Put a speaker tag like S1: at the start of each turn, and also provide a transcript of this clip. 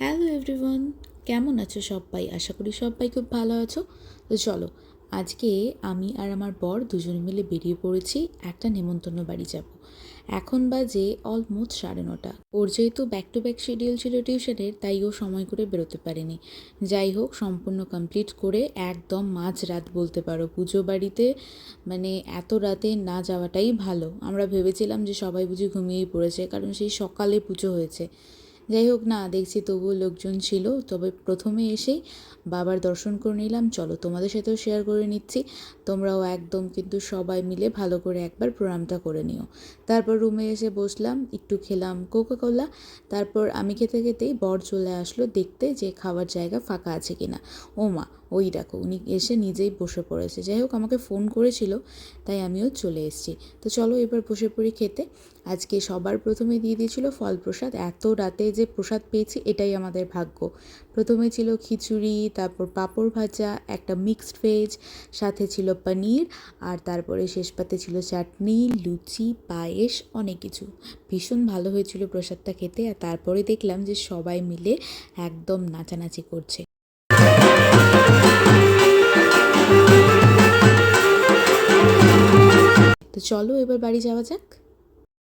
S1: Hello everyone, কেমন আছো সবাই? আশা করি সবাই খুব ভালো আছো। তো চলো, আজকে আমি আর আমার বর দুজন মিলে বেরিয়ে পড়েছি একটা নেমন্তন্ন বাড়ি যাব। এখন বাজে অলমোস্ট সাড়ে নটা। ওর যেহেতু ব্যাক টু ব্যাক শিডিউল ছিল টিউশনের তাই ও সময় করে বেরোতে পারেনি। যাই হোক, সম্পূর্ণ কমপ্লিট করে একদম মাঝ রাত বলতে পারো, পুজো বাড়িতে মানে এত রাতে না যাওয়াটাই ভালো। আমরা ভেবেছিলাম যে সবাই বুঝি ঘুমিয়েই পড়েছে, কারণ সেই সকালে পুজো হয়েছে। যাই হোক না, দেখছি তবুও লোকজন ছিল, তবে প্রথমে এসেই বাবার দর্শন করে নিলাম। চলো, তোমাদের সাথেও শেয়ার করে নিচ্ছি। তোমরাও একদম কিন্তু সবাই মিলে ভালো করে একবার প্রণামটা করে নিও। তারপর রুমে এসে বসলাম, একটু খেলাম কোকা কোলা তারপর আমি খেতে খেতেই বর চলে আসলো দেখতে যে খাওয়ার জায়গা ফাঁকা আছে কিনা। ও মা ওই দেখো, উনি এসে নিজেই বসে পড়েছে। যাই হোক, আমাকে ফোন করেছিল, তাই আমিও চলে এসেছি। তো চলো এবার বসে পড়ি খেতে। আজকে সবার প্রথমে দিয়ে দিয়েছিল ফল প্রসাদ এত রাতে যে প্রসাদ পেয়েছি, এটাই আমাদের ভাগ্য। প্রথমে ছিল খিচুড়ি, তারপর পাঁপড় ভাজা, একটা মিক্সড ভেজ সাথে ছিল পনির, আর তারপরে শেষ পাতে ছিল চাটনি, লুচি, পায়েস, অনেক কিছু। ভীষণ ভালো হয়েছিল প্রসাদটা খেতে, আর তারপরে দেখলাম যে সবাই মিলে একদম নাচানাচি করছে। তো চলো এবার বাড়ি যাওয়া যাক।